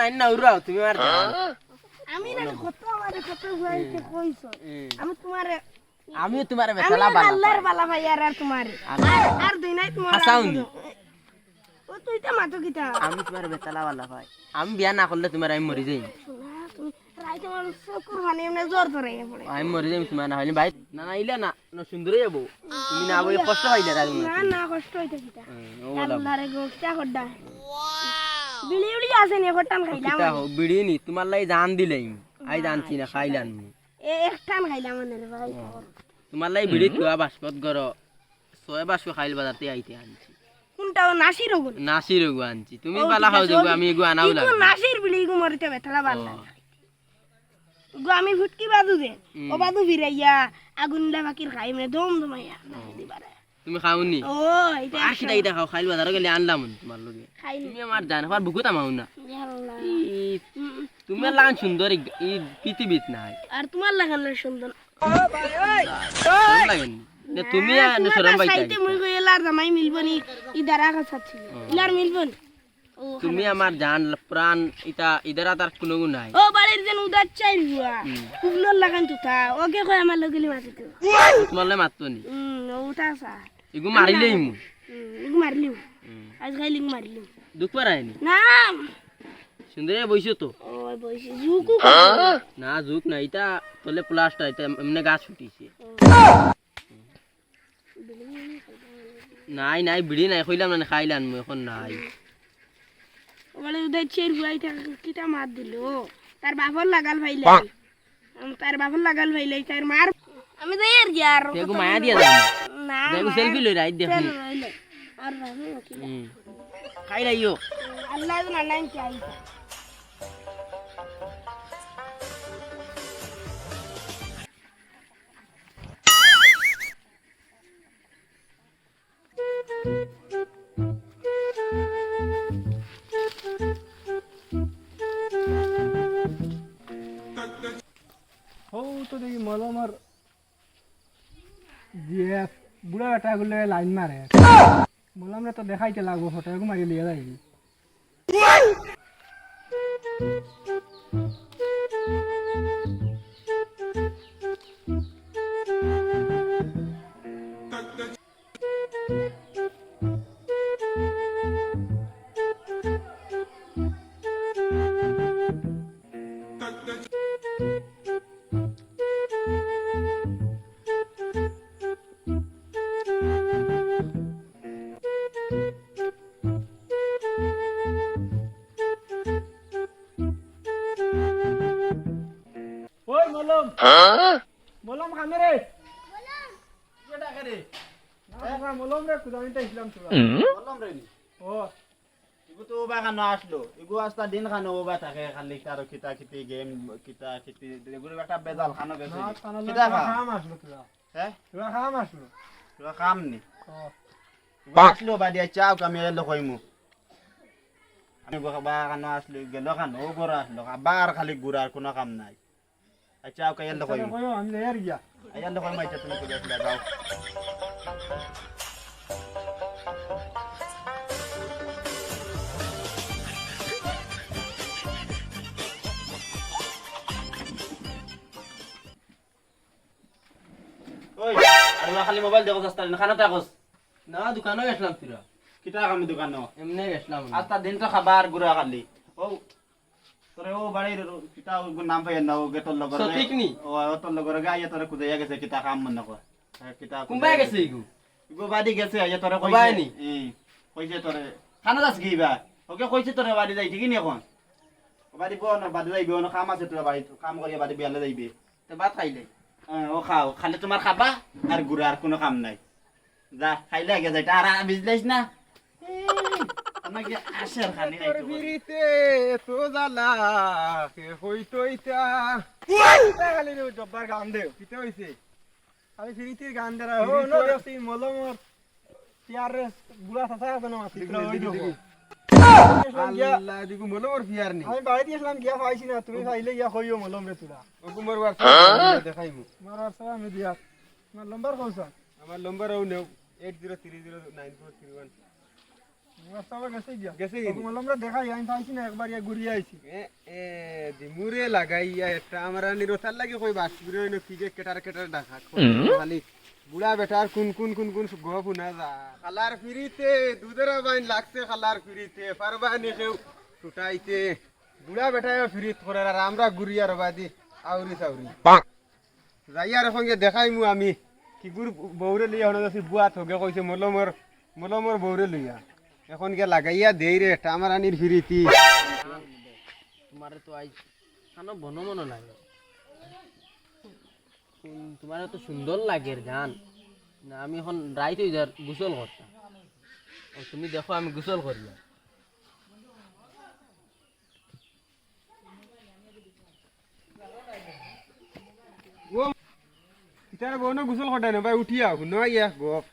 না না উড়াও তুমি আর আমি না কত আমার কত হইছে কইছো আমি তোমারে আমিও তোমার বেতলা বালা আল্লাহর বালা ভাই আর আর তোমারে আর আর দুই নাই তোমার। ও তুই তো মাতো কিটা আমি তোমার বেতলা বালা ভাই। আমি বিয়া না করলে তোমার আমি মরি যাই আমি মরি যাই তোমার না হইলে ভাই না না ইলা না? না সুন্দর যাব। তুমি না বলে কষ্ট পাইলে না না কষ্ট হইতে কিটা আল্লাহরে গোটা হড্ডা বিলি উলি আছে নি হটান খাইলাম কিতা হো বিড়ি নি তোমার লাই জান দিলাই। আই জানছি না। খাইলাম এ একটান খাইলাম রে ভাই তোমার লাই বিড়ি তুয়া বাসকত গর ছয় বাসকো খাইল বাজাতে আইতে আনছি। কোনটা ও নাসির ওগুন নাসির গো আনছি। তুমি বালা খাও যাব আমি এগো আনাও ইগো লাগবে। নাসির বিলি ইগো মরিতে বেতলা বাল্লা গো আমি ফুটকি বাদু দে ও বাদু ফিরাইয়া আগুন দা বাকির খাই মানে দম দমাইয়া দিবারে তুমি খাওনি? ও এটা আশিটা ইটা খাও। খাইল বাজার গেলে আনলাম তোমার লগে। তুমি আমার জান আমার বুকুত আমাও না। ই, তুমি লাগান সুন্দর ই- ই পৃথিবীত নাই। আর তোমার লাগান সুন্দর। লাগেনি তুমি আর সরম মুই কই জামাই মিলবো নি ইদারা কাছে ছিল। ইলার মিলবো নি ও তুমি আমার জান প্রাণ ইটা ইদারা তার কোনো নাই। ও বাড়ির যেন উদার চাই বুয়া। কুবলর লাগান তুতা ওকে কই আমার লগলি মাতি তো তোমার লাই নি। ওটা সা এগু মারিলেই মু হুম ইগ মারলিম আজ খাই লিগ মারলিম দুঃখ পারায়নি না। সুন্দর বইছো তো? ও বইছে। জুকু না ঝুঁক না এটা তলে প্লাস্টার এটা এমনি গাছ ফুটিছে। নাই নাই বিড়ি নাই কইলাম না খাইলাম এখন নাই। বলে উদার চের বুয়াই কিটা মার দিল। তার বাপর লাগাল ভাইলে। তার বাপর লাগাল ভাইলে তার মার আমি তো এর যার দেখো মায়া দিয়া দাও না দেখো সেলফি লই রাইট দেখো আর রাখো কি? খাই রাইও। আল্লাহ না নাই চাই হৌ তো দেখি মলম আর দিয়ে বুড়া বেটা গুলো লাইন মারে। রে তো দেখাইতে লাগবো, ফটো মারি লিয়ে যাইবি। মলম রে কুদানিটা ইসলাম তোরা রে ও। ইগু তো ওবা খানো আসলো। ইগু আস্তা দিন খানো ওবা থাকে খালি কারও কিতা কিতি গেম কিতা কিতি এগুলো একটা বেজাল খানো গেছে কিতা খাম আসলো হ্যাঁ তোরা খাম আসলো তোরা কাম নি। আসলো বা দিয়া চাও কামি এলো কইমু। আমি বা খানো আসলো গেল খানো ও গোরা আসলো। আবার খালি গুড়ার কোনো কাম নাই। চাও কাই এলো কইমু কইও আমি লেয়ার গিয়া এলো কইমু আচ্ছা তুমি করে আসলে যাও ওই আর ওরা খালি মোবাইল দেখো রাস্তা খানা থাকোস না দোকানে গেছিলাম তোরা কিতা কামি দোকান এমনি গেছিলাম আস্তা দিনটা খাবার গুড়া খালি ও তোরে ও বাড়ির কিতা নাম পাই না ও গেটর লগর সঠিক নি? ও তোর লগর গাইয়া তোরে কুদাইয়া গেছে কিতা কাম মন নকর কিতা কোনবাই গেছে ইগু গো বাড়ি গেছে আইয়া তোরে কইছে নি? কইছে তোরে খানা দাস গিবা ওকে কইছে তোরে বাড়ি যাই ঠিক নি এখন বাড়ি বো না বাড়ি যাইবি ও কাম আছে তোর বাড়ি কাম করিয়া বাড়ি বিয়ালে যাইবি তো ভাত খাইলে ও খাও খালি তোমার খাবা আর গুড়া আর কোনো কাম নাই যা খাইলে আগে যাইটা আর বিজলাইস না আমাকে আসার খালি নাই তো বলে। বিরিতে তো জালা কে হইতো ইতা খালি রে জব্বার গান দে কিতে হইছে। খালি ফিরিতির গান দে ও নো দেখি মলমর পিয়ার রে সাসা কেন মাতি ওই দেখো আল্লাহ দিগু মলমর ফিয়ার নি। আমি বাড়ি দিয়েছিলাম গিয়া পাইছি না তুমি পাইলে গিয়া কইও মলম রে তোরা। ওকুমর ওয়ার দেখাইমু। আমার আমি দিয়া। লম্বার কৌশল আমার নম্বর ও নেও 80300941 বুড়া বেটার কোন কোন কোন কোন গহ পুনা যা। খালার ফিরিতে দুধের বাইন লাগছে খালার ফিরিতে পারবানি কেউ টুটাইতে। বুড়া বেটায় ফিরিত করে আর আমরা গুড়িয়া রবাদি আউরি সাউরি যাইয়ার সঙ্গে দেখাইমু আমি। কি গুর বৌরে লিয়া যাচ্ছি বুয়া থগে কইছে মলমর মলমর বৌরে লইয়া এখন কে লাগাইয়া দেই রে টামার আনির ফিরিতি। তোমার তো আজ কানো বনো মনো লাগে তোমার তো সুন্দর লাগে গান। না আমি এখন রাইত হয়ে যার গোসল করতাম। তুমি দেখো আমি গোসল করলাম গোসল কটাই না ভাই উঠিয়া শুনো গপ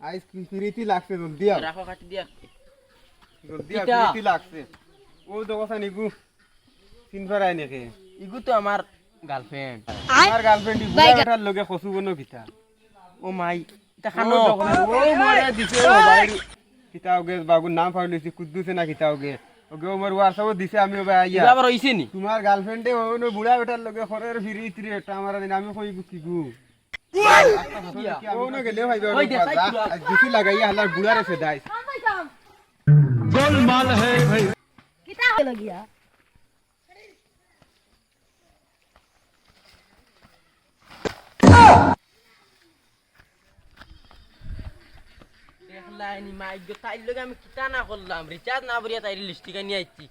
আইস ফিরিতি লাগছে জলদি আও। রাখো কাটি দিয়া জলদি আও ইটা। লাগছে। ও দোকান নিগু চিনবার আই নাকি। ইগু তো আমার গার্লফ্রেন্ড আমার গার্লফ্রেন্ড বুড়া বেটার লগে খসু বনো কিতা ও মাই এটা খানো ও মরে দিছে মোবাইল কিতা ওগে বাবুর নাম ফাউলিছি কুদ্দুসে না কিতা ওগে। ওগে ওমর হোয়াটসঅ্যাপ দিছে আমি ওবে আইয়া। আবার হইছে নি? তোমার গার্লফ্রেন্ডে ও বুড়া বেটার লগে খরের ফিরিতি রে এটা আমার আমি কই কি গু ও নো গেলে ভাই লগে আমি কিতা না করলাম রিচার্জ না বরিয়া তাইর লিস্টিকা নিয়ে আইছি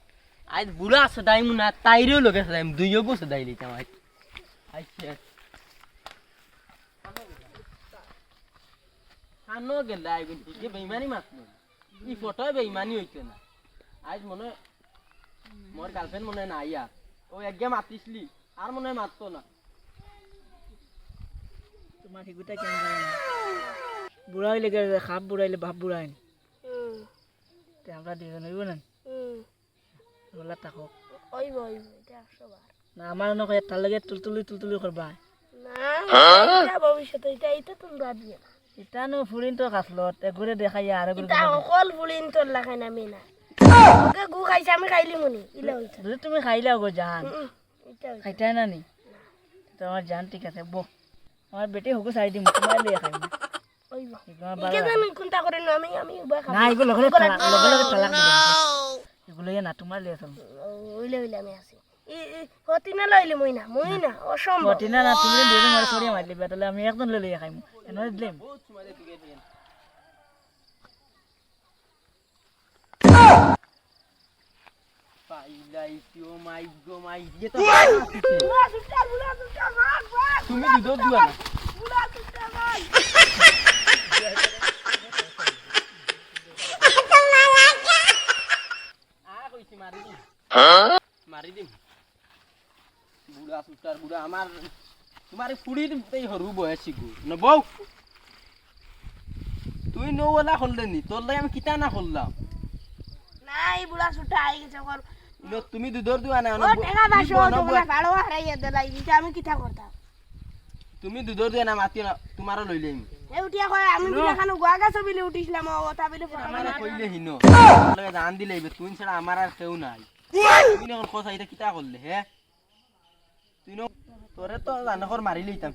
আজ বুড়া সদাইমু না তাইরেও লগে সদাইম দুইও গো সদাই লিতাম আজ খানো গেলে আই বলছি যে বেইমানি মাতলো ই ফটো বেইমানি হইছে না। আজ মনে মোর গার্লফ্রেন্ড মনে না আইয়া ও একগে মাতিসলি আর মনে মাততো না। তোমার ঠিকুটা কেন বুড়া হইলে? গেলে খাপ বুড়াইলে ভাব বুড়াইন তে আমরা দুজন হইব না? বলা থাকো ওইব ওইব এটা একশো না আমার নকয় তার লাগে তুলতুলি তুলতুলি করবা না ভবিষ্যতে এটা এটা তোমরা দিয়ে। না এটা নো ফুরিন তো কাছলত এগুলো দেখাই আর এগুলো অকল ফুলিন তোর লাগাই না মেনা ওকে গু খাইছে আমি খাইলি মনি ইলা হইছে যদি তুমি খাইলে গো জান। খাইতাই না নি? তোমার জান ঠিক আছে বো আমার বেটি হোক চাই দিম তোমার লিয়ে খাইম আমি আমি উবা না এগুলো না তোমার লিয়ে চলবো ওইলে ওইলে আমি আছি। না লইলে মই না মই না অসম্ভব কঠিনা না তুমি মারি মারলি তাহলে আমি একজন লই লিয়ে খাইম এনে দিলাম পাইলাইছি ও মাই গো মাই ইয়ে তো বুড়া সুটা বুড়া সুটা ভাগ ভাগ তুমি দুধ দিবা না বুড়া সুটা ভাগ আ কইছি মারি দিম মারি দিম। বুড়া সুটার বুড়া আমার তোমার ফুড়ির এই হরু বয়সী গো ন বউ তুই নৌলা হললে নি? তোর লাই আমি কিতা না করলাম নাই বুড়া সুটা আই গেছে কর তুমি দুধর দিবা না আমি কিটা করতাম তুমি দুধর দিয়া না মাতি না তোমারও লইলে আমি এ উঠিয়া কয় আমি বিনা খানো গোয়া গাছ বিলে উঠিছিলাম ও কথা বিলে আমার কইলে হিনো লগে জান দিলে তুই ছাড়া আমার আর কেউ নাই। তুই এখন কথা এটা কিতা করলে হে? তুই তোরে তো জানকর মারি লইতাম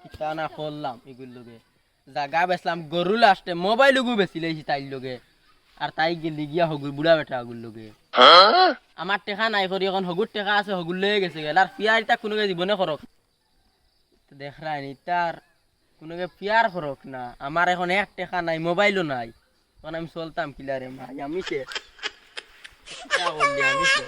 কিতা না করলাম এগুর লগে। জাগা বেচলাম গরু লাস্টে মোবাইল গু বেচি লাইছি তাইর লগে। আর তাই গেলি গিয়া হগুর বুড়া বেটা হগুর লগে। আমার টেকা নাই করি এখন হগুর টেকা আছে হগুর লয়ে গেছে গেল। আর পিয়ার ইটা কোনোকে জীবনে করক তো দেখ রাই নি তার কোনোকে পিয়ার করক না। আমার এখন এক টেকা নাই মোবাইলও নাই। তখন আমি চলতাম কিলারে ভাই আমি সে আমি সে